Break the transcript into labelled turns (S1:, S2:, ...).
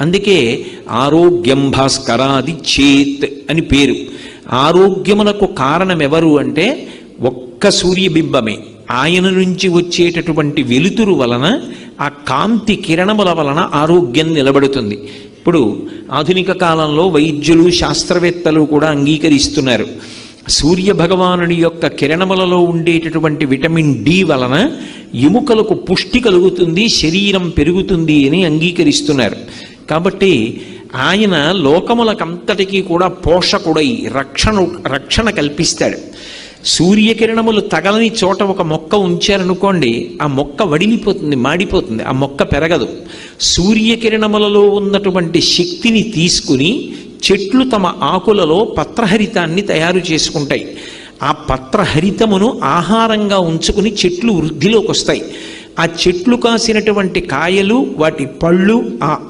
S1: అందుకే ఆరోగ్యం భాస్కరాది చేత్ అని పేరు. ఆరోగ్యమునకు కారణం ఎవరు అంటే ఒక్క సూర్యబింబమే. ఆయన నుంచి వచ్చేటటువంటి వెలుతురు వలన ఆ కాంతి కిరణముల వలన ఆరోగ్యం నిలబడుతుంది. ఇప్పుడు ఆధునిక కాలంలో వైద్యులు శాస్త్రవేత్తలు కూడా అంగీకరిస్తున్నారు. సూర్య భగవానుడి యొక్క కిరణములలో ఉండేటటువంటి విటమిన్ డి వలన ఎముకలకు పుష్టి కలుగుతుంది శరీరం పెరుగుతుంది అని అంగీకరిస్తున్నారు. కాబట్టి ఆయన లోకములకంతటికీ కూడా పోషకుడై రక్షణ రక్షణ కల్పిస్తాడు. సూర్యకిరణములు తగలని చోట ఒక మొక్క ఉంచారనుకోండి ఆ మొక్క వడిలిపోతుంది మాడిపోతుంది ఆ మొక్క పెరగదు. సూర్యకిరణములలో ఉన్నటువంటి శక్తిని తీసుకుని చెట్లు తమ ఆకులలో పత్రహరితాన్ని తయారు చేసుకుంటాయి. ఆ పత్రహరితమును ఆహారంగా ఉంచుకుని చెట్లు వృద్ధిలోకి వస్తాయి ఆ చెట్లు కాసినటువంటి కాయలు వాటి పళ్ళు ఆ